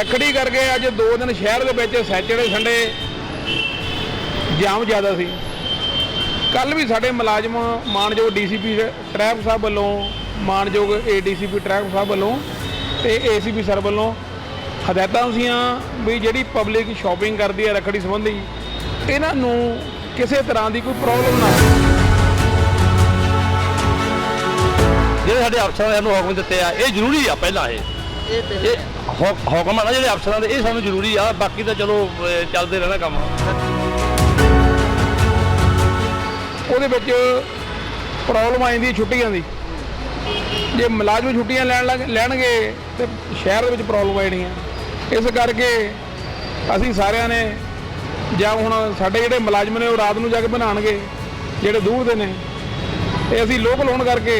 ਰੱਖੜੀ ਕਰਕੇ ਅੱਜ ਦੋ ਦਿਨ ਸ਼ਹਿਰ ਦੇ ਵਿੱਚ ਸੈਚਰਡੇ ਸੰਡੇ ਜਾਮ ਜ਼ਿਆਦਾ ਸੀ। ਕੱਲ ਵੀ ਸਾਡੇ ਮੁਲਾਜ਼ਮ ਮਾਨਯੋਗ ਡੀਸੀਪੀ ਟ੍ਰੈਫਿਕ ਸਾਹਿਬ ਵੱਲੋਂ ਮਾਨਯੋਗ ਏਡੀਸੀਪੀ ਟ੍ਰੈਫਿਕ ਸਾਹਿਬ ਵੱਲੋਂ ਤੇ ਏਸੀਪੀ ਸਰ ਵੱਲੋਂ ਹਦਾਇਤਾਂ ਸੀਆਂ ਵੀ ਜਿਹੜੀ ਪਬਲਿਕ ਸ਼ਾਪਿੰਗ ਕਰਦੀ ਹੈ ਰੱਖੜੀ ਸੰਬੰਧੀ ਇਹਨਾਂ ਨੂੰ ਕਿਸੇ ਤਰ੍ਹਾਂ ਦੀ ਕੋਈ ਪ੍ਰੋਬਲਮ ਨਾ ਹੋਵੇ। ਜਿਹੜੇ ਸਾਡੇ ਅਫਸਰਾਂ ਨੇ ਸਾਨੂੰ ਹੁਕਮ ਦਿੱਤੇ ਆ ਇਹ ਜ਼ਰੂਰੀ ਆ ਪਹਿਲਾਂ ਇਹ। ਇਹ ਹੁ- ਹੁਕਮ ਆ ਨਾ ਜਿਹੜੇ ਅਫਸਰਾਂ ਦੇ ਇਹ ਸਾਨੂੰ ਜ਼ਰੂਰੀ ਆ ਬਾਕੀ ਤਾਂ ਚਲੋ ਅਹ, ਚੱਲਦੇ ਰਹਿਣਾ ਕੰਮ। ਉਹਦੇ ਵਿੱਚ ਪ੍ਰੋਬਲਮ ਆ ਜਾਂਦੀ ਛੁੱਟੀਆਂ ਦੀ। ਜੇ ਮੁਲਾਜ਼ਮ ਛੁੱਟੀਆਂ ਲੈਣ ਲੱਗ ਲੈਣਗੇ ਤੇ ਸ਼ਹਿਰ ਦੇ ਵਿੱਚ ਪ੍ਰੋਬਲਮ ਆ ਜਾਣੀ ਹੈ ਇਸ ਕਰਕੇ ਅਸੀਂ ਸਾਰਿਆਂ ਨੇ ਜਾਂ ਹੁਣ ਸਾਡੇ ਜਿਹੜੇ ਮੁਲਾਜ਼ਮ ਨੇ ਉਹ ਰਾਤ ਨੂੰ ਜਾ ਕੇ ਬਣਾਉਣਗੇ ਜਿਹੜੇ ਦੂਰ ਦੇ ਨੇ। ਤੇ ਅਸੀਂ ਲੋਕਲ ਹੋਣ ਕਰਕੇ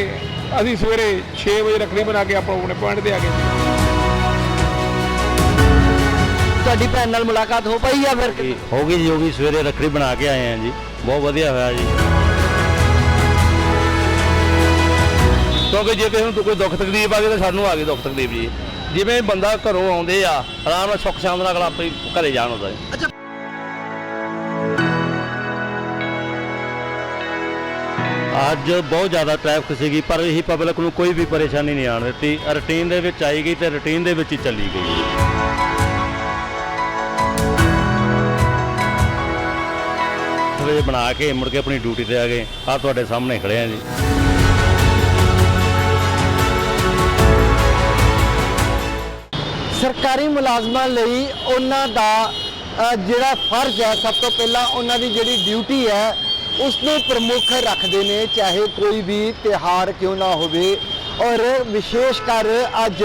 ਅਸੀਂ ਸਵੇਰੇ 6 ਵਜੇ ਰੱਖੜੀ ਬਣਾ ਕੇ ਆਪਾਂ ਆਪਣੇ ਪੁਆਇੰਟ ਤੇ ਆ ਗਏ। ਤੁਹਾਡੀ ਭੈਣ ਨਾਲ ਮੁਲਾਕਾਤ ਹੋ ਪਈ ਆ ਫਿਰ? ਜੀ, ਹੋ ਗਈ ਜੀ ਹੋ ਗਈ। ਸਵੇਰੇ ਰੱਖੜੀ ਬਣਾ ਕੇ ਆਏ ਆ ਜੀ। ਬਹੁਤ ਵਧੀਆ ਹੋਇਆ ਜੀ। ਕਿਉਂਕਿ ਜੇ ਕਿਸੇ ਨੂੰ ਕੋਈ ਦੁੱਖ ਤਕਲੀਫ ਆ ਗਈ ਤਾਂ ਸਾਨੂੰ ਆ ਗਈ ਦੁੱਖ ਤਕਲੀਫ ਜੀ। ਜਿਵੇਂ ਬੰਦਾ ਘਰੋਂ ਆਉਂਦੇ ਆ ਆਰਾਮ ਨਾਲ ਸੁੱਖ ਸ਼ਾਂਤ ਨਾਲ ਅਗਲਾ ਆਪੇ ਘਰੇ ਜਾਣ ਹੁੰਦਾ ਹੈ ਅੱਜ ਬਹੁਤ ਜ਼ਿਆਦਾ ਟ੍ਰੈਫਿਕ ਸੀਗੀ ਪਰ ਇਹੀ ਪਬਲਿਕ ਨੂੰ ਕੋਈ ਵੀ ਪਰੇਸ਼ਾਨੀ ਨਹੀਂ ਆਣ ਦਿੱਤੀ। ਰੂਟੀਨ ਦੇ ਵਿੱਚ ਆਈ ਗਈ ਤੇ ਰੂਟੀਨ ਦੇ ਵਿੱਚ ਹੀ ਚੱਲੀ ਗਈ। ਬਣਾ ਕੇ ਮੁੜ ਕੇ ਆਪਣੀ ਡਿਊਟੀ ਤੇ ਆ ਗਏ। ਆ ਤੁਹਾਡੇ ਸਾਹਮਣੇ ਖੜੇ ਆ ਜੀ। ਸਰਕਾਰੀ ਮੁਲਾਜ਼ਮਾਂ ਲਈ ਉਹਨਾਂ ਦਾ ਅ, ਜਿਹੜਾ ਫਰਜ਼ ਹੈ ਸਭ ਤੋਂ ਪਹਿਲਾਂ ਉਹਨਾਂ ਦੀ ਜਿਹੜੀ ਡਿਊਟੀ ਹੈ ਉਸ ਨੂੰ ਪ੍ਰਮੁੱਖ ਰੱਖਦੇ ਨੇ ਚਾਹੇ ਕੋਈ ਵੀ ਤਿਹਾਰ ਕਿਉਂ ਨਾ ਹੋਵੇ। ਔਰ ਵਿਸ਼ੇਸ਼ ਕਰ ਅੱਜ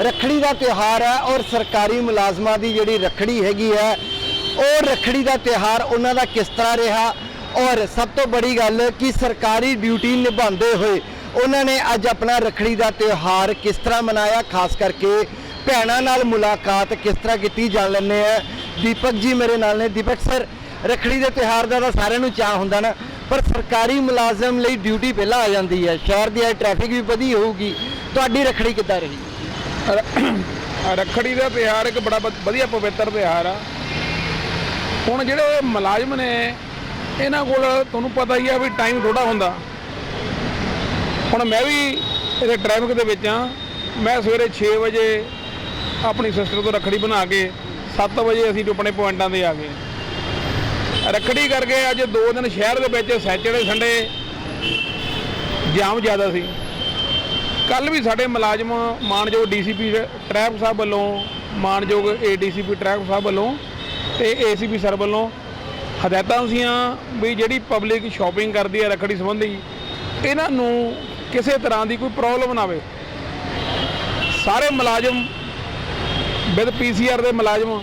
ਰੱਖੜੀ ਦਾ ਤਿਹਾਰ ਹੈ ਔਰ ਸਰਕਾਰੀ ਮੁਲਾਜ਼ਮਾਂ ਦੀ ਜਿਹੜੀ ਰੱਖੜੀ ਹੈਗੀ ਹੈ ਉਹ ਰੱਖੜੀ ਦਾ ਤਿਹਾਰ ਉਹਨਾਂ ਦਾ ਕਿਸ ਤਰ੍ਹਾਂ ਰਿਹਾ? ਔਰ ਸਭ ਤੋਂ ਬੜੀ ਗੱਲ ਕਿ ਸਰਕਾਰੀ ਡਿਊਟੀ ਨਿਭਾਉਂਦੇ ਹੋਏ ਉਹਨਾਂ ਨੇ ਅੱਜ ਆਪਣਾ ਰੱਖੜੀ ਦਾ ਤਿਉਹਾਰ ਕਿਸ ਤਰ੍ਹਾਂ ਮਨਾਇਆ? ਖਾਸ ਕਰਕੇ ਭੈਣਾਂ ਨਾਲ ਮੁਲਾਕਾਤ ਕਿਸ ਤਰ੍ਹਾਂ ਕੀਤੀ? ਜਾਣ ਲੈਂਦੇ ਆ ਦੀਪਕ ਜੀ ਮੇਰੇ ਨਾਲ ਨੇ। ਦੀਪਕ ਸਰ ਰੱਖੜੀ ਦੇ ਤਿਉਹਾਰ ਦਾ ਤਾਂ ਸਾਰਿਆਂ ਨੂੰ ਚਾਹ ਹੁੰਦਾ ਨਾ, ਪਰ ਸਰਕਾਰੀ ਮੁਲਾਜ਼ਮ ਲਈ ਡਿਊਟੀ ਪਹਿਲਾਂ ਆ ਜਾਂਦੀ ਹੈ। ਸ਼ਹਿਰ ਦੀ ਟ੍ਰੈਫਿਕ ਵੀ ਵਧੀ ਹੋਊਗੀ। ਤੁਹਾਡੀ ਰੱਖੜੀ ਕਿੱਦਾਂ ਰਹੀ? ਰ- ਰੱਖੜੀ ਦਾ ਤਿਉਹਾਰ ਇੱਕ ਬੜਾ ਵਧੀਆ ਪਵਿੱਤਰ ਤਿਉਹਾਰ ਆ। ਹੁਣ ਜਿਹੜੇ ਮੁਲਾਜ਼ਮ ਨੇ, ਇਹਨਾਂ ਕੋਲ ਤੁਹਾਨੂੰ ਪਤਾ ਹੀ ਆ ਵੀ ਟਾਈਮ ਥੋੜਾ ਹੁੰਦਾ। ਹੁਣ ਮੈਂ ਵੀ ਇਹਦੇ ਟ੍ਰੈਫਿਕ ਦੇ ਵਿੱਚ ਆ ਮੈਂ ਸਵੇਰੇ 6 ਵਜੇ ਆਪਣੀ ਸਿਸਟਰ ਤੋਂ ਰੱਖੜੀ ਬਣਾ ਕੇ 7 ਵਜੇ ਅਸੀਂ ਆਪਣੇ ਪੁਆਇੰਟਾਂ ਤੇ ਆ ਗਏ। ਰੱਖੜੀ ਕਰਕੇ ਅੱਜ ਦੋ ਦਿਨ ਸ਼ਹਿਰ ਦੇ ਵਿੱਚ ਸੈਚਰਡੇ ਸੰਡੇ ਜਾਮ ਜ਼ਿਆਦਾ ਸੀ। ਕੱਲ ਵੀ ਸਾਡੇ ਮੁਲਾਜ਼ਮ, ਮਾਨਯੋਗ ਡੀਸੀਪੀ ਟ੍ਰੈਫਿਕ ਸਾਹਿਬ ਵੱਲੋਂ, ਮਾਨਯੋਗ ਏਡੀਸੀਪੀ ਟ੍ਰੈਫਿਕ ਸਾਹਿਬ ਵੱਲੋਂ ਤੇ ਏਸੀਪੀ ਸਰ ਵੱਲੋਂ ਹਦਾਇਤਾਂ ਸੀਆਂ ਵੀ ਜਿਹੜੀ ਪਬਲਿਕ ਸ਼ਾਪਿੰਗ ਕਰਦੀ ਹੈ ਰੱਖੜੀ ਸੰਬੰਧੀ, ਇਹਨਾਂ ਨੂੰ ਕਿਸੇ ਤਰ੍ਹਾਂ ਦੀ ਕੋਈ ਪ੍ਰੋਬਲਮ ਨਾ ਆਵੇ। ਸਾਰੇ ਮੁਲਾਜ਼ਮ ਵਿਦ ਪੀਸੀਆਰ ਦੇ ਮੁਲਾਜ਼ਮ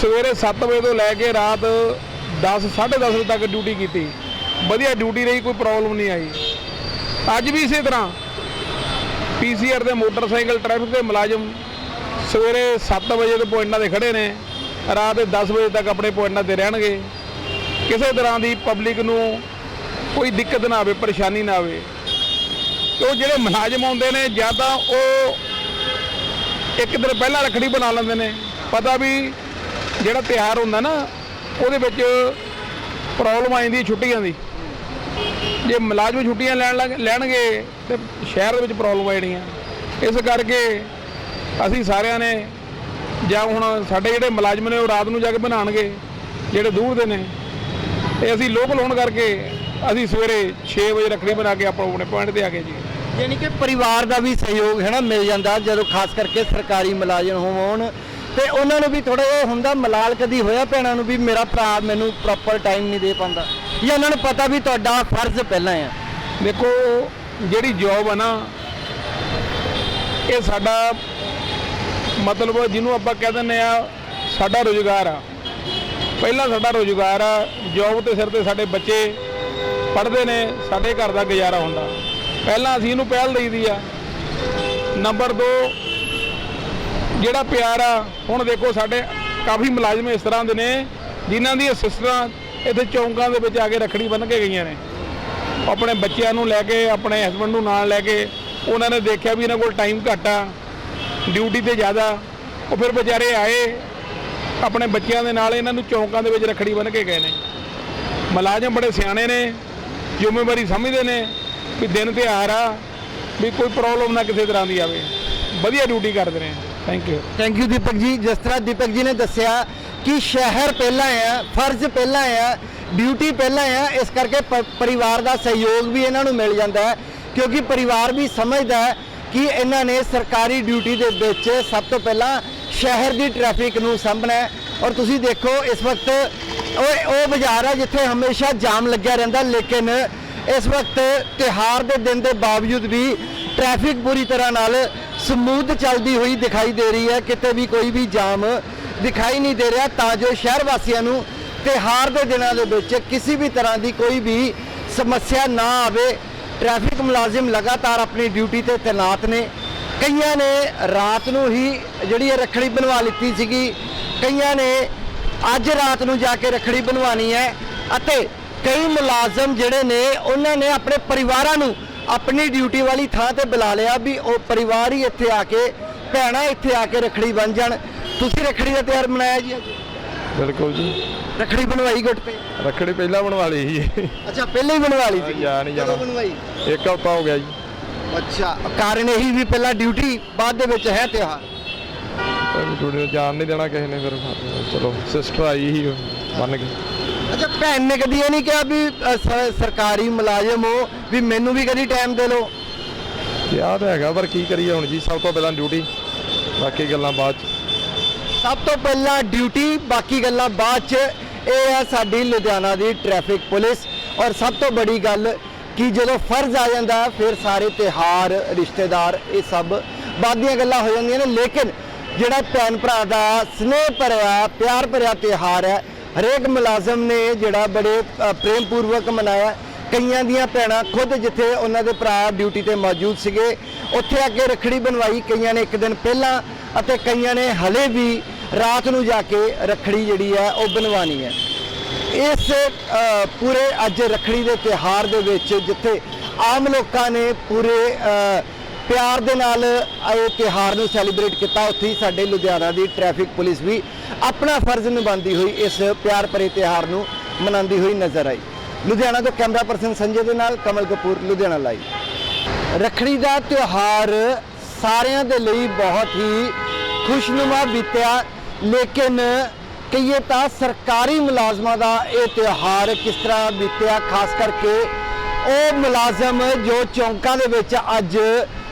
ਸਵੇਰੇ 7 ਵਜੇ ਤੋਂ ਲੈ ਕੇ ਰਾਤ 10 10:30 ਵਜੇ ਤੱਕ ਡਿਊਟੀ ਕੀਤੀ। ਵਧੀਆ ਡਿਊਟੀ ਰਹੀ, ਕੋਈ ਪ੍ਰੋਬਲਮ ਨਹੀਂ ਆਈ। ਅੱਜ ਵੀ ਇਸੇ ਤਰ੍ਹਾਂ ਪੀਸੀਆਰ ਦੇ ਮੋਟਰਸਾਈਕਲ ਟ੍ਰੈਫਿਕ ਦੇ ਮੁਲਾਜ਼ਮ ਸਵੇਰੇ 7 ਵਜੇ ਤੋਂ ਪੁਆਇੰਟਾਂ ਦੇ ਖੜੇ ਨੇ। ਰਾਤ ਦੇ 10 ਵਜੇ ਤੱਕ ਆਪਣੇ ਪੁਆਇੰਟਾਂ ਤੇ ਰਹਿਣਗੇ। ਕਿਸੇ ਤਰ੍ਹਾਂ ਦੀ ਪਬਲਿਕ ਨੂੰ ਕੋਈ ਦਿੱਕਤ ਨਾ ਆਵੇ, ਪਰੇਸ਼ਾਨੀ ਨਾ ਆਵੇ। ਉਹ ਜਿਹੜੇ ਮੁਲਾਜ਼ਮ ਆਉਂਦੇ ਨੇ, ਜਾਂ ਤਾਂ ਉਹ ਇੱਕ ਦਿਨ ਪਹਿਲਾਂ ਰੱਖੜੀ ਬਣਾ ਲੈਂਦੇ ਨੇ। ਪਤਾ ਵੀ ਜਿਹੜਾ ਤਿਉਹਾਰ ਹੁੰਦਾ ਨਾ, ਉਹਦੇ ਵਿੱਚ ਪ੍ਰੋਬਲਮ ਆ ਜਾਂਦੀ ਛੁੱਟੀਆਂ ਦੀ। ਜੇ ਮੁਲਾਜ਼ਮ ਛੁੱਟੀਆਂ ਲੈਣ ਲੱਗ, ਲੈਣਗੇ, ਤੇ ਸ਼ਹਿਰ ਦੇ ਵਿੱਚ ਪ੍ਰੋਬਲਮ ਆ ਜਾਣੀ ਆ ਇਸ ਕਰਕੇ ਅਸੀਂ ਸਾਰਿਆਂ ਨੇ ਜਾਂ ਹੁਣ ਸਾਡੇ ਜਿਹੜੇ ਮੁਲਾਜ਼ਮ ਨੇ ਉਹ ਰਾਤ ਨੂੰ ਜਾ ਕੇ ਬਣਾਉਣਗੇ ਜਿਹੜੇ ਦੂਰ ਦੇ ਨੇ ਤੇ ਅਸੀਂ ਲੋਕਲ ਹੋਣ ਕਰਕੇ ਅਸੀਂ ਸਵੇਰੇ 6 ਵਜੇ ਰੱਖੜੀ ਬਣਾ ਕੇ ਆਪਾਂ ਆਪਣੇ ਪੁਆਇੰਟ ਤੇ ਆ ਗਏ ਜੀ। ਯਾਨੀ ਕਿ ਪਰਿਵਾਰ ਦਾ ਵੀ ਸਹਿਯੋਗ ਹੈ ਨਾ ਮਿਲ ਜਾਂਦਾ ਜਦੋਂ ਖਾਸ ਕਰਕੇ ਸਰਕਾਰੀ ਮੁਲਾਜ਼ਮ ਹੋਣ ਤੇ ਉਹਨਾਂ ਨੂੰ ਵੀ ਥੋੜਾ ਜਿਹਾ ਹੁੰਦਾ ਮਲਾਲ ਕਦੀ ਹੋਇਆ ਭੈਣਾਂ ਨੂੰ ਵੀ ਮੇਰਾ ਭਰਾ ਮੈਨੂੰ ਪ੍ਰੋਪਰ ਟਾਈਮ ਨਹੀਂ ਦੇ ਪਾਉਂਦਾ? ਜਾਂ ਉਹਨਾਂ ਨੂੰ ਪਤਾ ਵੀ ਤੁਹਾਡਾ ਫਰਜ਼ ਪਹਿਲਾਂ ਆ? ਦੇਖੋ ਜਿਹੜੀ ਜੌਬ ਆ ਨਾ ਇਹ ਸਾਡਾ ਮਤਲਬ ਜਿਹਨੂੰ ਆਪਾਂ ਕਹਿ ਦਿੰਦੇ ਆ ਸਾਡਾ ਰੋਜ਼ਗਾਰ ਆ। ਪਹਿਲਾ ਸਾਡਾ ਰੋਜ਼ਗਾਰ ਆ ਜੌਬ ਤੇ ਸਿਰ ਤੇ ਸਾਡੇ ਬੱਚੇ ਪੜ੍ਹਦੇ ਨੇ, ਸਾਡੇ ਘਰ ਦਾ ਗੁਜ਼ਾਰਾ ਹੁੰਦਾ। ਪਹਿਲਾਂ ਅਸੀਂ ਇਹਨੂੰ ਪਹਿਲ ਦੇਈਦੀ ਆ। ਨੰਬਰ 2 ਜਿਹੜਾ ਪਿਆਰ ਆ, ਹੁਣ ਦੇਖੋ ਸਾਡੇ ਕਾਫੀ ਮੁਲਾਜ਼ਮ ਇਸ ਤਰ੍ਹਾਂ ਦੇ ਨੇ, ਜਿਨ੍ਹਾਂ ਦੀਆਂ ਸਿਸਟਰਾਂ ਇੱਥੇ ਚੌਂਕਾਂ ਦੇ ਵਿੱਚ ਆ ਕੇ ਰੱਖੜੀ ਬੰਨ੍ਹ ਕੇ ਗਈਆਂ ਨੇ। ਆਪਣੇ ਬੱਚਿਆਂ ਨੂੰ ਲੈ ਕੇ, ਆਪਣੇ ਹਸਬੰਡ ਨੂੰ ਨਾਲ ਲੈ ਕੇ, ਉਹਨਾਂ ਨੇ ਦੇਖਿਆ ਵੀ ਇਹਨਾਂ ਕੋਲ ਟਾਈਮ ਘੱਟ ਆ। ਡਿਊਟੀ ਤੇ ਜ਼ਿਆਦਾ, ਉਹ ਫਿਰ ਵਿਚਾਰੇ ਆਏ, ਆਪਣੇ ਬੱਚਿਆਂ ਦੇ ਨਾਲ ਇਹਨਾਂ ਨੂੰ ਚੌਂਕਾਂ ਦੇ ਵਿੱਚ ਰੱਖੜੀ ਬੰਨ੍ਹ ਕੇ ਗਏ ਨੇ। ਮੁਲਾਜ਼ਮ ਬੜੇ ਸਿਆਣੇ ਨੇ, ਜ਼ਿੰਮੇਵਾਰੀ ਸਮਝਦੇ ਨੇ ਵੀ ਦਿਨ ਤਿਉਹਾਰ ਆ, ਵੀ ਕੋਈ ਪ੍ਰੋਬਲਮ ਨਾ ਕਿਸੇ ਤਰ੍ਹਾਂ ਦੀ ਆਵੇ। ਵਧੀਆ ਡਿਊਟੀ ਕਰਦੇ ਨੇ thank you thank you Deepak ji. ਜਿਸ ਤਰ੍ਹਾਂ ਦੀਪਕ ਜੀ ਨੇ ਦੱਸਿਆ ਕਿ ਸ਼ਹਿਰ ਪਹਿਲਾਂ ਆ, ਫਰਜ਼ ਪਹਿਲਾਂ ਆ ਡਿਊਟੀ ਪਹਿਲਾਂ ਆ, ਇਸ ਕਰਕੇ ਪ- ਪਰਿਵਾਰ ਦਾ ਸਹਿਯੋਗ ਵੀ ਇਹਨਾਂ ਨੂੰ ਮਿਲ ਜਾਂਦਾ ਹੈ, ਕਿਉਂਕਿ ਪਰਿਵਾਰ ਵੀ ਸਮਝਦਾ ਹੈ ਕਿ ਇਹਨਾਂ ਨੇ ਸਰਕਾਰੀ ਡਿਊਟੀ ਦੇ ਵਿੱਚ ਸਭ ਤੋਂ ਪਹਿਲਾਂ ਸ਼ਹਿਰ ਦੀ ਟ੍ਰੈਫਿਕ ਨੂੰ ਸਾਂਭਣਾ ਔਰ ਤੁਸੀਂ ਦੇਖੋ, ਇਸ ਵਕਤ ਉਹ ਉਹ ਬਾਜ਼ਾਰ ਹੈ ਜਿੱਥੇ ਹਮੇਸ਼ਾ ਜਾਮ ਲੱਗਿਆ ਰਹਿੰਦਾ, ਲੇਕਿਨ ਇਸ ਵਕਤ ਤਿਹਾਰ ਦੇ ਦਿਨ ਦੇ ਬਾਵਜੂਦ ਵੀ ਟ੍ਰੈਫਿਕ ਪੂਰੀ ਤਰ੍ਹਾਂ ਨਾਲ ਸਮੂਥ ਚੱਲਦੀ ਹੋਈ ਦਿਖਾਈ ਦੇ ਰਹੀ ਹੈ। ਕਿਤੇ ਵੀ ਕੋਈ ਵੀ ਜਾਮ ਦਿਖਾਈ ਨਹੀਂ ਦੇ ਰਿਹਾ, ਤਾਂ ਜੋ ਸ਼ਹਿਰ ਵਾਸੀਆਂ ਨੂੰ ਤਿਹਾਰ ਦੇ ਦਿਨਾਂ ਦੇ ਵਿੱਚ ਕਿਸੇ ਵੀ ਤਰ੍ਹਾਂ ਦੀ ਕੋਈ ਵੀ ਸਮੱਸਿਆ ਨਾ ਆਵੇ। ਟ੍ਰੈਫਿਕ ਮੁਲਾਜ਼ਮ ਲਗਾਤਾਰ ਆਪਣੀ ਡਿਊਟੀ ਤੇ ਤੈਨਾਤ ਨੇ। ਕਈਆਂ ਨੇ ਰਾਤ ਨੂੰ ਹੀ ਜਿਹੜੀ ਇਹ ਰੱਖੜੀ ਬਣਵਾ ਲਿੱਤੀ ਸੀਗੀ, ਕਈਆਂ ਨੇ ਅੱਜ ਰਾਤ ਨੂੰ ਜਾ ਕੇ ਰੱਖੜੀ ਬਣਵਾਣੀ ਹੈ ਅਤੇ ਕਈ ਮੁਲਾਜ਼ਮ ਜਿਹੜੇ ਨੇ, ਉਹਨਾਂ ਨੇ ਆਪਣੇ ਪਰਿਵਾਰਾਂ ਨੂੰ ਆਪਣੀ ਡਿਊਟੀ ਵਾਲੀ ਥਾਂ ਤੇ ਬੁਲਾ ਲਿਆ ਵੀ ਉਹ ਪਰਿਵਾਰ ਹੀ ਇੱਥੇ ਆ ਕੇ, ਭੈਣਾਂ ਇੱਥੇ ਆ ਕੇ ਰੱਖੜੀ ਬਣ ਜਾਣ। ਤੁਸੀਂ ਰੱਖੜੀ ਦਾ ਤਿਉਹਾਰ ਮਨਾਇਆ ਜੀ ਅੱਜ? ਬਿਲਕੁਲ ਜੀ। ਰੱਖੜੀ ਬਣਵਾਈ ਗੁੱਟ ਤੇ? ਰੱਖੜੀ ਪਹਿਲਾਂ ਬਣਵਾ ਲਈ ਸੀ। ਅੱਛਾ ਪਹਿਲਾਂ ਹੀ ਬਣਵਾ ਲਈ ਸੀ? ਜਾ ਨਹੀਂ ਜਾਣਾ। ਬਣਵਾਈ? ਇੱਕ ਹਫ਼ਤਾ ਹੋ ਗਿਆ ਜੀ। ਅੱਛਾ ਕਾਰਨ ਇਹੀ ਵੀ ਪਹਿਲਾਂ ਡਿਊਟੀ ਬਾਅਦ ਦੇ ਵਿੱਚ ਹੈ ਤਿਉਹਾਰ? ਨੂੰ ਜਾਣ ਨਹੀਂ ਦੇਣਾ ਕਿਸੇ ਨੇ ਫਿਰ। ਚਲੋ ਸਿਸਟਰ ਆਈ ਸੀ ਮੰਨ ਕੇ ਅੱਛਾ ਭੈਣ ਨੇ ਕਦੀ ਇਹ ਨਹੀਂ ਕਿਹਾ ਵੀ ਅ, ਸ- ਸਰਕਾਰੀ ਮੁਲਾਜ਼ਮ ਹੋ ਵੀ ਮੈਨੂੰ ਵੀ ਕਦੀ ਟਾਈਮ ਦੇ ਲਓ? ਕਿਹਾ ਤਾਂ ਹੈਗਾ ਪਰ ਕੀ ਕਰੀਏ ਹੁਣ ਜੀ ਸਭ ਤੋਂ ਪਹਿਲਾਂ ਡਿਊਟੀ ਬਾਕੀ ਗੱਲਾਂ ਬਾਅਦ ਚ। ਸਭ ਤੋਂ ਪਹਿਲਾਂ ਡਿਊਟੀ, ਬਾਕੀ ਗੱਲਾਂ ਬਾਅਦ ਚ। ਇਹ ਹੈ ਸਾਡੀ ਲੁਧਿਆਣਾ ਦੀ ਟ੍ਰੈਫਿਕ ਪੁਲਿਸ। ਔਰ ਸਭ ਤੋਂ ਬੜੀ ਗੱਲ ਕਿ ਜਦੋਂ ਫਰਜ਼ ਆ ਜਾਂਦਾ, ਫਿਰ ਸਾਰੇ ਤਿਹਾਰ ਰਿਸ਼ਤੇਦਾਰ, ਇਹ ਸਭ ਬਾਅਦ ਦੀਆਂ ਗੱਲਾਂ ਹੋ ਜਾਂਦੀਆਂ ਨੇ। ਲੇਕਿਨ ਜਿਹੜਾ ਭੈਣ ਭਰਾ ਦਾ ਸਨੇਹ ਭਰਿਆ, ਪਿਆਰ ਭਰਿਆ ਤਿਹਾਰ ਹੈ, ਹਰੇਕ ਮੁਲਾਜ਼ਮ ਨੇ ਜਿਹੜਾ ਬੜੇ ਪ੍ਰੇਮ ਪੂਰਵਕ ਮਨਾਇਆ। ਕਈਆਂ ਦੀਆਂ ਭੈਣਾਂ ਖੁਦ ਜਿੱਥੇ ਉਹਨਾਂ ਦੇ ਭਰਾ ਡਿਊਟੀ ਤੇ ਮੌਜੂਦ ਸੀਗੇ, ਉੱਥੇ ਆ ਕੇ ਰੱਖੜੀ ਬਣਵਾਈ। ਕਈਆਂ ਨੇ ਇੱਕ ਦਿਨ ਪਹਿਲਾਂ ਅਤੇ ਕਈਆਂ ਨੇ ਹਲੇ ਵੀ ਰਾਤ ਨੂੰ ਜਾ ਕੇ ਰੱਖੜੀ ਜਿਹੜੀ ਹੈ ਉਹ ਬਣਵਾਣੀ ਹੈ। ਇਸ ਪੂਰੇ ਅੱਜ ਰੱਖੜੀ ਦੇ ਤਿਹਾਰ ਦੇ ਵਿੱਚ ਜਿੱਥੇ ਆਮ ਲੋਕਾਂ ਨੇ ਪੂਰੇ ਪਿਆਰ ਦੇ ਨਾਲ ਇਹ ਤਿਹਾਰ ਨੂੰ ਸੈਲੀਬ੍ਰੇਟ ਕੀਤਾ, ਉੱਥੇ ਹੀ ਸਾਡੇ ਲੁਧਿਆਣਾ ਦੀ ਟ੍ਰੈਫਿਕ ਪੁਲਿਸ ਵੀ ਆਪਣਾ ਫਰਜ਼ ਨਿਭਾਉਂਦੀ ਹੋਈ ਇਸ ਪਿਆਰ ਭਰੇ ਤਿਹਾਰ ਨੂੰ ਮਨਾਉਂਦੀ ਹੋਈ ਨਜ਼ਰ ਆਈ। ਲੁਧਿਆਣਾ ਤੋਂ ਕੈਮਰਾ ਪਰਸਨ ਸੰਜੇ ਦੇ ਨਾਲ ਕਮਲ ਕਪੂਰ, ਲੁਧਿਆਣਾ ਲਾਈਵ। ਰੱਖੜੀ ਦਾ ਤਿਉਹਾਰ ਸਾਰਿਆਂ ਦੇ ਲਈ ਬਹੁਤ ਹੀ ਖੁਸ਼ਨੁਮਾ ਬੀਤਿਆ। ਲੇਕਿਨ ਕਹੀਏ ਤਾਂ ਸਰਕਾਰੀ ਮੁਲਾਜ਼ਮਾਂ ਦਾ ਇਹ ਤਿਉਹਾਰ ਕਿਸ ਤਰ੍ਹਾਂ ਬੀਤਿਆ? ਖਾਸ ਕਰਕੇ ਉਹ ਮੁਲਾਜ਼ਮ ਜੋ ਚੌਂਕਾਂ ਦੇ ਵਿੱਚ ਅੱਜ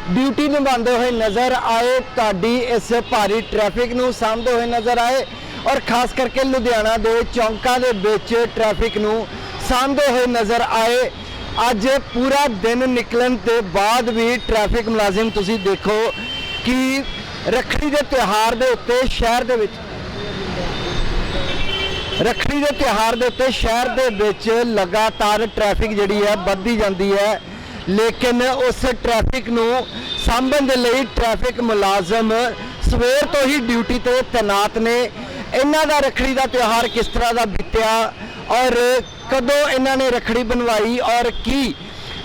ਡਿਊਟੀ ਨਿਭਾਉਂਦੇ ਹੋਏ ਨਜ਼ਰ ਆਏ, ਤੁਹਾਡੀ ਇਸ ਭਾਰੀ ਟ੍ਰੈਫਿਕ ਨੂੰ ਸਾਂਭਦੇ ਹੋਏ ਨਜ਼ਰ ਆਏ ਔਰ ਖਾਸ ਕਰਕੇ ਲੁਧਿਆਣਾ ਦੇ ਚੌਂਕਾਂ ਦੇ ਵਿੱਚ ਟ੍ਰੈਫਿਕ ਨੂੰ ਸਾਂਭਦੇ ਹੋਏ ਨਜ਼ਰ ਆਏ। ਅੱਜ ਪੂਰਾ ਦਿਨ ਨਿਕਲਣ ਦੇ ਬਾਅਦ ਵੀ ਟ੍ਰੈਫਿਕ ਮੁਲਾਜ਼ਮ ਤੁਸੀਂ ਦੇਖੋ ਕਿ ਰੱਖੜੀ ਦੇ ਤਿਉਹਾਰ ਦੇ ਉੱਤੇ ਸ਼ਹਿਰ ਦੇ ਵਿੱਚ ਰੱਖੜੀ ਦੇ ਤਿਉਹਾਰ ਦੇ ਉੱਤੇ ਸ਼ਹਿਰ ਦੇ ਵਿੱਚ ਲਗਾਤਾਰ ਟ੍ਰੈਫਿਕ ਜਿਹੜੀ ਹੈ ਵੱਧਦੀ ਜਾਂਦੀ ਹੈ। ਲੇਕਿਨ ਉਸ ਟ੍ਰੈਫਿਕ ਨੂੰ ਸਾਂਭਣ ਦੇ ਲਈ ਟ੍ਰੈਫਿਕ ਮੁਲਾਜ਼ਮ ਸਵੇਰ ਤੋਂ ਹੀ ਡਿਊਟੀ ਤੇ ਤੈਨਾਤ ਨੇ। ਇਹਨਾਂ ਦਾ ਰੱਖੜੀ ਦਾ ਤਿਉਹਾਰ ਕਿਸ ਤਰ੍ਹਾਂ ਦਾ ਬੀਤਿਆ ਔਰ ਕਦੋਂ ਇਹਨਾਂ ਨੇ ਰੱਖੜੀ ਬਣਵਾਈ ਔਰ ਕੀ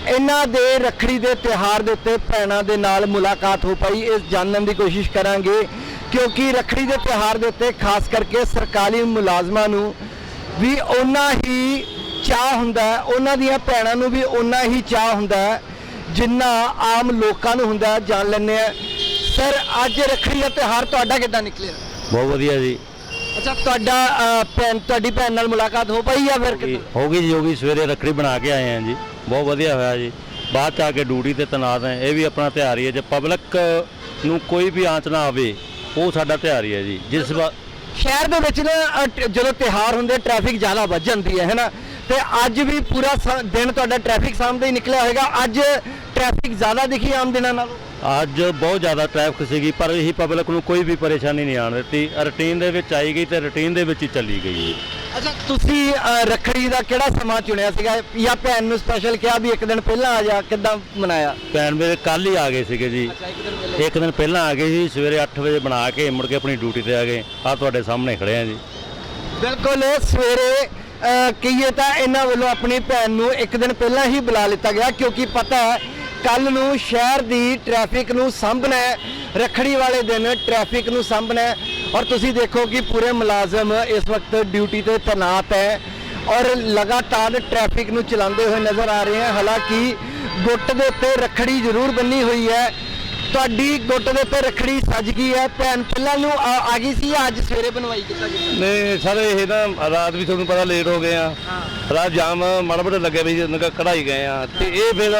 ਇਹਨਾਂ ਦੇ ਰੱਖੜੀ ਦੇ ਤਿਉਹਾਰ ਦੇ ਉੱਤੇ ਭੈਣਾਂ ਦੇ ਨਾਲ ਮੁਲਾਕਾਤ ਹੋ ਪਾਈ। ਇਸ ਜਾਣਨ ਦੀ ਕੋਸ਼ਿਸ਼ ਕਰਾਂਗੇ ਕਿਉਂਕਿ ਰੱਖੜੀ ਦੇ ਤਿਉਹਾਰ ਦੇ ਉੱਤੇ ਖਾਸ ਕਰਕੇ ਸਰਕਾਰੀ ਮੁਲਾਜ਼ਮਾਂ ਨੂੰ ਵੀ ਓਨਾ ਹੀ ਚਾਹ ਹੁੰਦਾ ਉਹਨਾਂ ਦੀਆਂ ਭੈਣਾਂ ਨੂੰ ਵੀ ਓਨਾ ਹੀ ਚਾਹ ਹੁੰਦਾ ਜਿੰਨਾ ਆਮ ਲੋਕਾਂ ਨੂੰ ਹੁੰਦਾ। ਜਾਣ ਲੈਂਦੇ ਆ ਸਰ ਅੱਜ ਰੱਖੜੀ ਦਾ ਤਿਉਹਾਰ ਤੁਹਾਡਾ ਕਿੱਦਾਂ ਨਿਕਲਿਆ? ਬਹੁਤ ਵਧੀਆ ਜੀ। ਅੱਛਾ ਤੁਹਾਡਾ ਭੈਣ ਤੁਹਾਡੀ ਭੈਣ ਨਾਲ ਮੁਲਾਕਾਤ ਹੋ ਪਾਈ ਜਾਂ ਫਿਰ? ਹੋ ਗਈ ਜੀ ਹੋ ਗਈ। ਸਵੇਰੇ ਰੱਖੜੀ ਬਣਾ ਕੇ ਆਏ ਆ ਜੀ। ਬਹੁਤ ਵਧੀਆ ਹੋਇਆ ਜੀ। ਬਾਅਦ ਚ ਆ ਕੇ ਡਿਊਟੀ ਤੇ ਤੈਨਾਤ ਹੈ ਇਹ ਵੀ ਆਪਣਾ ਤਿਉਹਾਰ ਹੀ। ਹੈ ਜੇ ਪਬਲਿਕ ਨੂੰ ਕੋਈ ਵੀ ਆਂਚ ਨਾ ਆਵੇ ਉਹ ਸਾਡਾ ਤਿਉਹਾਰ ਹੀ ਹੈ ਜੀ। ਜਿਸ ਵਾ ਸ਼ਹਿਰ ਦੇ ਵਿੱਚ ਨਾ ਟ- ਜਦੋਂ ਤਿਹਾਰ ਹੁੰਦੇ ਟ੍ਰੈਫਿਕ ਜ਼ਿਆਦਾ ਵੱਧ ਜਾਂਦੀ ਹੈ ਹੈਨਾ? ਤੇ ਅੱਜ ਵੀ ਪੂਰਾ ਸ- ਦਿਨ ਤੁਹਾਡਾ ਟ੍ਰੈਫਿਕ ਸਾਹਮਣੇ ਹੀ ਨਿਕਲਿਆ ਹੋਵੇਗਾ ਅੱਜ ਟ੍ਰੈਫਿਕ ਜ਼ਿਆਦਾ ਦਿਖੀ ਆਮ ਦਿਨਾਂ ਨਾਲੋਂ? ਅੱਜ ਬਹੁਤ ਜ਼ਿਆਦਾ ਟ੍ਰੈਫਿਕ ਸੀਗੀ ਪਰ ਇਹੀ ਪਬਲਿਕ ਨੂੰ ਕੋਈ ਵੀ ਪਰੇਸ਼ਾਨੀ ਨਹੀਂ ਆਣ ਦਿੱਤੀ। ਰੂਟੀਨ ਦੇ ਵਿੱਚ ਆਈ ਗਈ ਤੇ ਰੂਟੀਨ ਦੇ ਵਿੱਚ ਹੀ ਚੱਲੀ ਗਈ ਜੀ। ਅੱਛਾ ਤੁਸੀਂ ਅਹ, ਰੱਖੜੀ ਦਾ ਕਿਹੜਾ ਸਮਾਂ ਚੁਣਿਆ ਸੀਗਾ? ਜਾਂ ਭੈਣ ਨੂੰ ਸਪੈਸ਼ਲ ਕਿਹਾ ਵੀ ਇੱਕ ਦਿਨ ਪਹਿਲਾਂ ਆ ਜਾ ਕਿੱਦਾਂ ਮਨਾਇਆ? ਭੈਣ ਮੇਰੇ ਕੱਲ ਹੀ ਆ ਗਏ ਸੀਗੇ ਜੀ। ਇੱਕ ਦਿਨ ਪਹਿਲਾਂ। ਆ ਗਏ ਸੀ ਸਵੇਰੇ 8 ਵਜੇ ਬਣਾ ਕੇ ਮੁੜ ਕੇ ਆਪਣੀ ਡਿਊਟੀ ਤੇ ਆ ਗਏ। ਆ ਤੁਹਾਡੇ ਸਾਹਮਣੇ ਖੜੇ ਆ ਜੀ। ਬਿਲਕੁਲ ਸਵੇਰੇ ਅਹ, ਕਹੀਏ ਤਾਂ ਇਹਨਾਂ ਵੱਲੋਂ ਆਪਣੀ ਭੈਣ ਨੂੰ ਇੱਕ ਦਿਨ ਪਹਿਲਾਂ ਹੀ ਬੁਲਾ ਲਿੱਤਾ ਗਿਆ ਕਿਉਂਕਿ ਪਤਾ ਹੈ ਕੱਲ ਨੂੰ ਸ਼ਹਿਰ ਦੀ ਟ੍ਰੈਫਿਕ ਨੂੰ ਸਾਂਭਣਾ ਹੈ। ਰੱਖੜੀ ਵਾਲੇ ਦਿਨ ਟ੍ਰੈਫਿਕ ਨੂੰ ਸਾਂਭਣਾ ਹੈ। ਔਰ ਤੁਸੀਂ ਦੇਖੋ ਕਿ ਪੂਰੇ ਮੁਲਾਜ਼ਮ ਇਸ ਵਕਤ ਡਿਊਟੀ ਤੇ ਤੈਨਾਤ ਹੈ ਔਰ ਲਗਾਤਾਰ ਟ੍ਰੈਫਿਕ ਨੂੰ ਚਲਾਉਂਦੇ ਹੋਏ ਨਜ਼ਰ ਆ ਰਹੇ ਹਨ। ਹਾਲਾਂਕਿ ਗੁੱਟ ਦੇ ਉੱਤੇ ਰੱਖੜੀ ਜ਼ਰੂਰ ਬੰਨੀ ਹੋਈ ਹੈ। ਤੁਹਾਡੀ ਗੁੱਟ ਦੇ ਉੱਤੇ ਰੱਖੜੀ ਸੱਜ ਗਈ ਹੈ। ਭੈਣ ਪਹਿਲਾਂ ਨੂੰ ਆ ਆ ਗਈ ਸੀ ਜਾਂ ਅੱਜ ਸਵੇਰੇ ਬਣਵਾਈ ਕੀਤਾ ਨਹੀਂ ਸਰ ਇਹ ਨਾ ਰਾਤ ਵੀ ਤੁਹਾਨੂੰ ਪਤਾ ਲੇਟ ਹੋ ਗਏ ਆ। ਰਾਤ ਜਾਮ ਮਾੜਾ ਮੋਟਾ ਲੱਗਿਆ ਵੀ ਉਹਨਾਂ ਕਢਾਈ ਗਏ ਆ। ਤੇ ਇਹ ਫਿਰ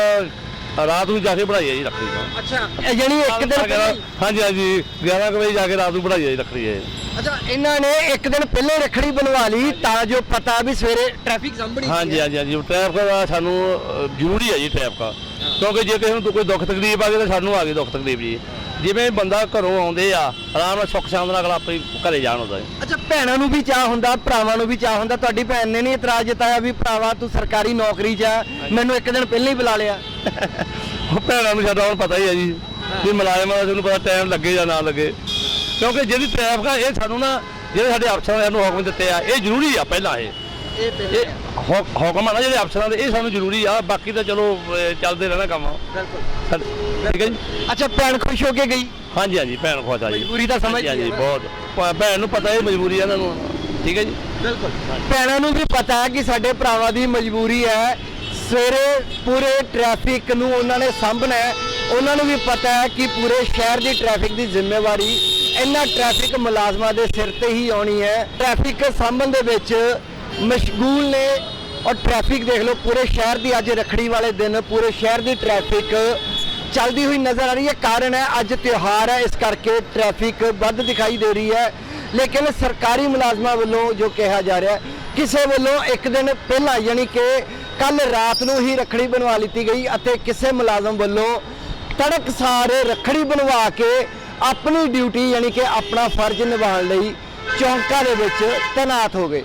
ਰਾਤ ਨੂੰ ਜਾ ਕੇ ਪੜਾਈ ਹੈ ਜੀ ਰੱਖੜੀ ਦਾ ਅੱਛਾ। ਯਾਨੀ ਇੱਕ ਦਿਨ ਪਹਿਲਾਂ ਹੀ- ਹਾਂਜੀ ਹਾਂਜੀ 11 ਕੁ ਵਜੇ ਜਾ ਕੇ ਰਾਤ ਨੂੰ ਪੜਾਈ ਹੈ ਜੀ ਰੱਖੜੀ ਹੈ ਅੱਛਾ ਇਹਨਾਂ ਨੇ ਇੱਕ ਦਿਨ ਪਹਿਲਾਂ ਹੀ ਰੱਖੜੀ ਬਣਵਾ ਲਈ ਤਾਂ ਜੋ ਪਤਾ ਵੀ ਸਵੇਰੇ ਟ੍ਰੈਫਿਕ ਸਾਂਭਣੀ ਹਾਂਜੀ ਹਾਂਜੀ ਹਾਂਜੀ। ਟ੍ਰੈਫਿਕ ਦਾ ਸਾਨੂੰ ਅ, ਜ਼ਰੂਰੀ ਹੈ ਜੀ ਟ੍ਰੈਫਿਕ ਕਿਉਂਕਿ ਜੇ ਕਿਸੇ ਨੂੰ ਕੋਈ ਦੁੱਖ ਤਕਲੀਫ ਆ ਗਈ ਤਾਂ ਸਾਨੂੰ ਆ ਗਈ ਦੁੱਖ ਤਕਲੀਫ ਜੀ। ਜਿਵੇਂ ਬੰਦਾ ਘਰੋਂ ਆਉਂਦੇ ਆ ਆਰਾਮ ਨਾਲ ਸੁੱਖ ਸ਼ਾਂਤ ਨਾਲ ਅਗਲਾ ਆਪੇ ਘਰੇ ਜਾਣ ਹੁੰਦਾ ਹੈ ਅੱਛਾ ਭੈਣਾਂ ਨੂੰ ਵੀ ਚਾਹ ਹੁੰਦਾ ਭਰਾਵਾਂ ਨੂੰ ਵੀ ਚਾਹ ਹੁੰਦਾ ਤੁਹਾਡੀ ਭੈਣ ਨੇ ਨਹੀਂ ਇਤਰਾਜ਼ ਜਤਾਇਆ ਵੀ ਭਰਾਵਾ ਤੂੰ ਸਰਕਾਰੀ ਨੌਕਰੀ 'ਚ ਆ ਮੈਨੂੰ ਇੱਕ ਦਿਨ ਪਹਿਲਾਂ ਹੀ ਬੁਲਾ ਲਿਆ। ਉਹ ਭੈਣਾਂ ਨੂੰ ਸਾਡਾ ਹੁਣ ਪਤਾ ਹੀ ਹੈ ਜੀ ਵੀ ਮੁਲਾਜ਼ਮਾਂ ਦਾ ਤੁਹਾਨੂੰ ਪਤਾ ਟਾਈਮ ਲੱਗੇ ਜਾਂ ਨਾ ਲੱਗੇ। ਕਿਉਂਕਿ ਜਿਹੜੀ ਟ੍ਰੈਫਿਕ ਆ ਇਹ ਸਾਨੂੰ ਨਾ ਜਿਹੜੇ ਸਾਡੇ ਅਫਸਰਾਂ ਨੇ ਸਾਨੂੰ ਹੁਕਮ ਦਿੱਤੇ ਆ ਇਹ ਜ਼ਰੂਰੀ ਆ ਪਹਿਲਾਂ ਇਹ। ਇਹ ਇਹ ਹੁ- ਹੁਕਮ ਆ ਨਾ ਜਿਹੜੇ ਅਫਸਰਾਂ ਦੇ ਇਹ ਸਾਨੂੰ ਜ਼ਰੂਰੀ ਆ ਬਾਕੀ ਤਾਂ ਚਲੋ ਅਹ, ਚੱਲਦੇ ਰਹਿਣਾ ਕੰਮ। ਬਿਲਕੁਲ। ਠੀਕ ਹੈ ਜੀ? ਅੱਛਾ ਭੈਣ ਖੁਸ਼ ਹੋ ਕੇ ਗਈ? ਹਾਂਜੀ ਹਾਂਜੀ ਭੈਣ ਖੁਸ਼ ਆ ਜੀ। ਮਜਬੂਰੀ ਤਾਂ ਸਮਝਦੀ ਹਾਂਜੀ, ਹਾਂਜੀ ਹੈ। ਬਹੁਤ। ਭ- ਭੈਣ ਨੂੰ ਪਤਾ ਇਹ ਮਜਬੂਰੀ ਆ ਇਹਨਾਂ ਨੂੰ। ਠੀਕ ਹੈ ਜੀ? ਬਿਲਕੁਲ। ਭੈਣਾਂ ਨੂੰ ਵੀ ਪਤਾ ਹੈ ਕਿ ਸਾਡੇ ਭਰਾਵਾਂ ਦੀ ਮਜਬੂਰੀ ਹੈ। ਸਵੇਰੇ ਪੂਰੇ ਟ੍ਰੈਫਿਕ ਨੂੰ ਉਹਨਾਂ ਨੇ ਸਾਂਭਣਾ ਹੈ। ਉਹਨਾਂ ਨੂੰ ਵੀ ਪਤਾ ਹੈ ਕਿ ਪੂਰੇ ਸ਼ਹਿਰ ਦੀ ਟ੍ਰੈਫਿਕ ਦੀ ਜ਼ਿੰਮੇਵਾਰੀ ਇਹਨਾਂ ਟ੍ਰੈਫਿਕ ਮੁਲਾਜ਼ਮਾਂ ਦੇ ਸਿਰ ਤੇ ਹੀ ਆਉਣੀ ਹੈ। ਟ੍ਰੈਫਿਕ ਸਾਂਭਣ ਦੇ ਵਿੱਚ ਮਸ਼ਗੂਲ ਨੇ ਔਰ ਟ੍ਰੈਫਿਕ ਦੇਖ ਲਓ, ਪੂਰੇ ਸ਼ਹਿਰ ਦੀ ਅੱਜ ਰਖੜੀ ਵਾਲੇ ਦਿਨ, ਪੂਰੇ ਸ਼ਹਿਰ ਦੀ ਟ੍ਰੈਫਿਕ ਚੱਲਦੀ ਹੋਈ ਨਜ਼ਰ ਆ ਰਹੀ ਹੈ। ਕਾਰਨ ਹੈ, ਅੱਜ ਤਿਉਹਾਰ ਹੈ, ਇਸ ਕਰਕੇ ਟ੍ਰੈਫਿਕ ਵੱਧ ਦਿਖਾਈ ਦੇ ਰਹੀ ਹੈ। ਲੇਕਿਨ ਸਰਕਾਰੀ ਮੁਲਾਜ਼ਮਾਂ ਵੱਲੋਂ ਜੋ ਕਿਹਾ ਜਾ ਰਿਹਾ ਕਿਸੇ ਵੱਲੋਂ ਇੱਕ ਦਿਨ ਪਹਿਲਾਂ, ਯਾਨੀ ਕਿ ਕੱਲ ਰਾਤ ਨੂੰ ਹੀ ਰੱਖੜੀ ਬਣਵਾ ਲਿੱਤੀ ਗਈ ਅਤੇ ਕਿਸੇ ਮੁਲਾਜ਼ਮ ਵੱਲੋਂ ਤੜਕਸਾਰ ਰੱਖੜੀ ਬਣਵਾ ਕੇ ਆਪਣੀ ਡਿਊਟੀ, ਯਾਨੀ ਕਿ ਆਪਣਾ ਫਰਜ਼ ਨਿਭਾਉਣ ਲਈ ਚੌਂਕਾਂ ਦੇ ਵਿੱਚ ਤੈਨਾਤ ਹੋ ਗਏ।